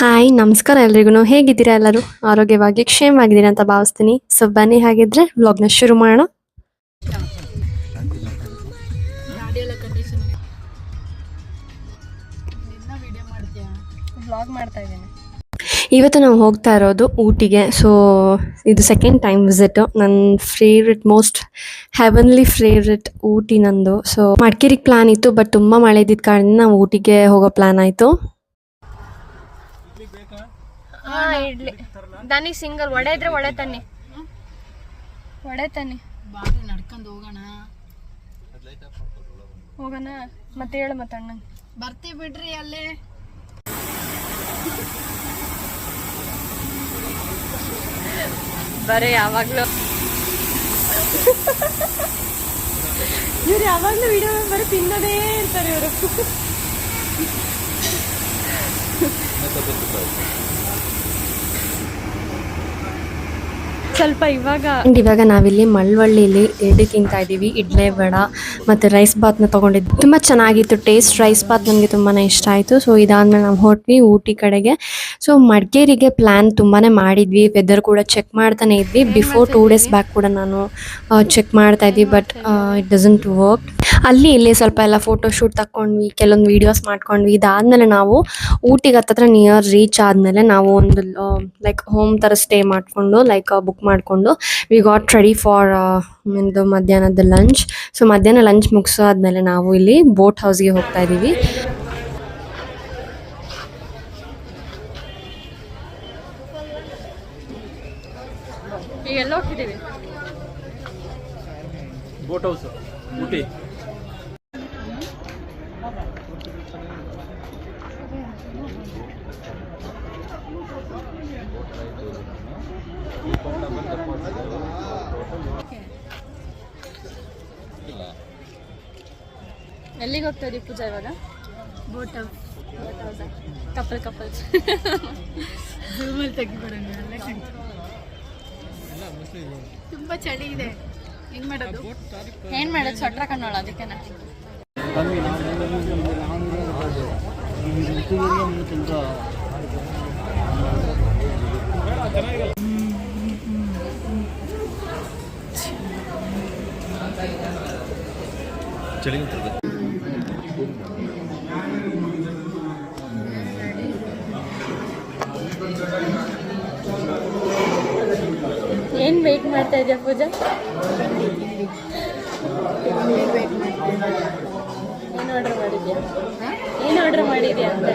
Hi, ನಮಸ್ಕಾರ ಎಲ್ರಿಗೂ. ಹೇಗಿದ್ದೀರಾ ಎಲ್ಲರೂ? ಆರೋಗ್ಯವಾಗಿ, ಕ್ಷೇಮವಾಗಿದ್ದೀರಾ ಅಂತ ಭಾವಿಸ್ತೀನಿ. ಸೊ ಬನ್ನಿ ಹಾಗಿದ್ರೆ ವ್ಲಾಗ್ನ ಶುರು ಮಾಡೋಣ. ಮಾಡ್ತಾ ಇವತ್ತು ನಾವು ಹೋಗ್ತಾ ಇರೋದು ಊಟಿಗೆ. ಸೊ ಇದು ಸೆಕೆಂಡ್ ಟೈಮ್ ವಿಸಿಟ್ ನನ್ನ favourite most heavenly favourite Ooty ನಂದು. ಸೊ ಮಡಿಕೇರಿಗೆ ಪ್ಲಾನ್ ಇತ್ತು ಬಟ್ ತುಂಬ ಮಳೆ ಇದ್ದಿದ್ದ ಕಾರಣ ನಾವು ಊಟಿಗೆ ಹೋಗೋ ಪ್ಲಾನ್ ಆಯಿತು. ಹಾ ಇಡ್ಲಿ. ದನಿ ಸಿಂಗಲ್ ಒಡೆ ಇದ್ರೆ ಒಡೆ ತನ್ನಿ. ಒಡೆ ತನ್ನಿ. ಬಾರಿ ನಡ್ಕೊಂಡು ಹೋಗೋಣ. ಹೋಗೋಣ. ಮತ್ತೆ ಹೇಳು ಮತ್ತೆ ಅಣ್ಣಂಗೆ ಬರ್ತೀವಿ ಬಿಡ್ರಿ ಅಲ್ಲೇ. ಬರೀ ಯಾವಾಗಲೂ. ಇವ್ರು ಯಾವಾಗ್ಲೂ ವಿಡಿಯೋ ಬರೀ ತಿನ್ನೋದೇ ಇರ್ತಾರೆ ಇವರು. ಸ್ವಲ್ಪ ಇವಾಗ ಇವಾಗ ನಾವಿಲ್ಲಿ ಮಳವಳ್ಳಿಲಿ ಇಡ್ಲಿ ತಿಂತಾ ಇದ್ದೀವಿ, ಇಡ್ಲೆ ವಡ ಮತ್ತು ರೈಸ್ ಬಾತ್ನ ತೊಗೊಂಡಿದ್ವಿ. ತುಂಬ ಚೆನ್ನಾಗಿತ್ತು ಟೇಸ್ಟ್ ರೈಸ್ ಬಾತ್ ನನಗೆ ತುಂಬಾ ಇಷ್ಟ ಆಯಿತು. ಸೊ ಇದಾದ್ಮೇಲೆ ನಾವು ಹೊರಟ್ವಿ ಊಟಿ ಕಡೆಗೆ. ಸೊ ಮಡಿಕೇರಿಗೆ ಪ್ಲ್ಯಾನ್ ತುಂಬಾ ಮಾಡಿದ್ವಿ. ವೆದರ್ ಕೂಡ ಚೆಕ್ ಮಾಡ್ತಾನೆ ಇದ್ವಿ. ಬಿಫೋರ್ ಟೂ ಡೇಸ್ ಬ್ಯಾಕ್ ಕೂಡ ನಾನು ಚೆಕ್ ಮಾಡ್ತಾ ಇದ್ವಿ ಬಟ್ ಇಟ್ ಡಸಂಟ್ ವರ್ಕ್ ಅಲ್ಲಿ ಇಲ್ಲಿ ಸ್ವಲ್ಪ ಎಲ್ಲ ಫೋಟೋ ಶೂಟ್ ತಕೊಂಡ್ವಿ ಕೆಲವೊಂದು ವೀಡಿಯೋಸ್ ಮಾಡ್ಕೊಂಡ್ವಿ. ಇದಾದಮೇಲೆ ನಾವು ಊಟಿಗೆ ಹತ್ತತ್ರ ನಿಯರ್ ರೀಚ್ ಆದಮೇಲೆ ನಾವು ಒಂದು ಲೈಕ್ ಹೋಮ್ ಥರ ಸ್ಟೇ ಮಾಡಿಕೊಂಡು ಲೈಕ್ ಬುಕ್ ಮಾಡಿಕೊಂಡು ವಿ ಗಾಟ್ ರೆಡಿ ಫಾರ್ ಒಂದು ಮಧ್ಯಾಹ್ನದ ಲಂಚ್ ಸೊ ಮಧ್ಯಾಹ್ನ ಲಂಚ್ ಮುಗಿಸಾದ್ಮೇಲೆ ನಾವು ಇಲ್ಲಿ ಬೋಟ್ ಹೌಸ್ಗೆ ಹೋಗ್ತಾ ಇದ್ದೀವಿ ಈಗ ಎಲ್ಲ ಹೋಗ್ತಿದ್ದೀವಿ ಬೋಟ್ ಹೌಸ್ ಊಟಿ. ಎಲ್ಲಿಗೆ ಹೋಗ್ತಾ ಇದೀವಿ ಪೂಜಾ ಇವಾಗ ಬೋಟ್ ಕಪಲ್ ಕಪಲ್ ಝೂಮಲ್ಲಿ ತೆಗಿಬಿಡೋಣ ತುಂಬ ಚಳಿ ಇದೆ ಹೆಂಗ್ ಮಾಡೋದು ಏನ್ ಮಾಡೋದು ಸೊಟ್ರ ಕಣ್ಣೋಳ ಅದಕ್ಕೆನ ಚಳಿ ಏನ್ ವೇಟ್ ಮಾಡ್ತಾ ಇದೆಯಾ ಪೂಜಾ? ಏನು ಆರ್ಡರ್ ಮಾಡಿದ್ಯಾ? ಏನು ಆರ್ಡರ್ ಮಾಡಿದ್ಯಾ ಅಂತ?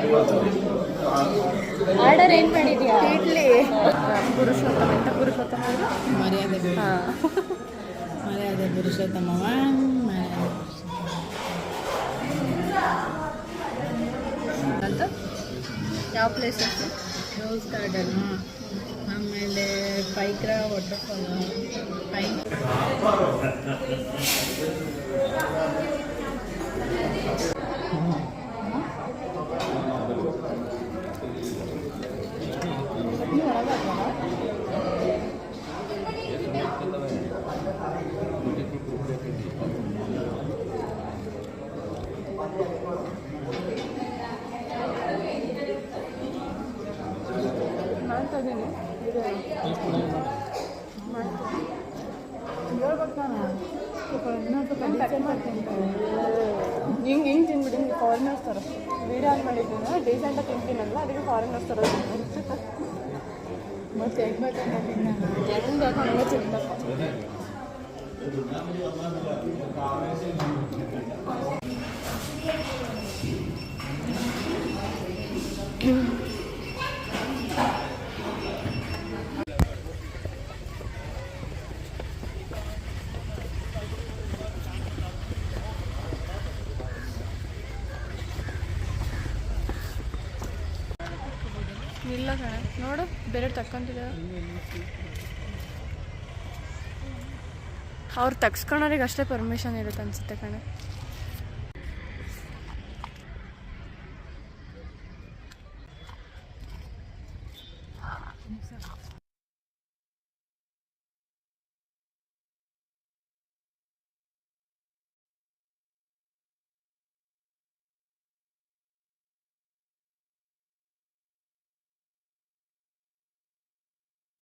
ಆರ್ಡರ್ ಏನು ಮಾಡಿದ್ಯಾ? ಇಡ್ಲಿ. ಪುರುಷೋತ್ತಮ ಎಂತ ಪುರುಷೋತ್ತಮ? ಮರ್ಯಾದೆ. ಹಾ. ಮರ್ಯಾದೆ ಪುರುಷೋತ್ತಮವ? ಯಾವ ಪ್ಲೇಸಸ್ ರೋಸ್ ಗಾರ್ಡನ್ ಆಮೇಲೆ ಪೈಕ್ರಾ ವಾಟರ್ಫಾಲ್ ಪೈ ಮಾಡ್ತಾ ಹಿಂಗೆ ಹಿಂಗೆ ತಿನ್ಬಿಡಿ, ಹಿಂಗೆ ಫಾರಿನರ್ಸ್ ಥರ ವೀಡಿಯೋ ಆನ್ ಮಾಡಿದ್ದೀನಿ? ಡೀಸೆಂಟಾಗಿ ತಿಂತೀನಲ್ಲ, ಅದಕ್ಕೆ ಫಾರಿನರ್ಸ್ ಥರ ಮತ್ತೆ ತಿನ್ನೋಣ. ಹೆಂಗೆ ಬೇಕು ಹಂಗೆ ತಿನ್ಬೇಕು. ಇಲ್ಲ ಕಣ. ನೋಡು ಬೇರೆ ತಕ್ಕೊಂತಿದ್ದಾರೆ ಅವ್ರು ತಗ್ಸ್ಕೊಳೋರಿಗೆ ಅಷ್ಟೇ ಪರ್ಮಿಷನ್ ಇರುತ್ತೆ ಅನ್ಸುತ್ತೆ ಕಣೆ.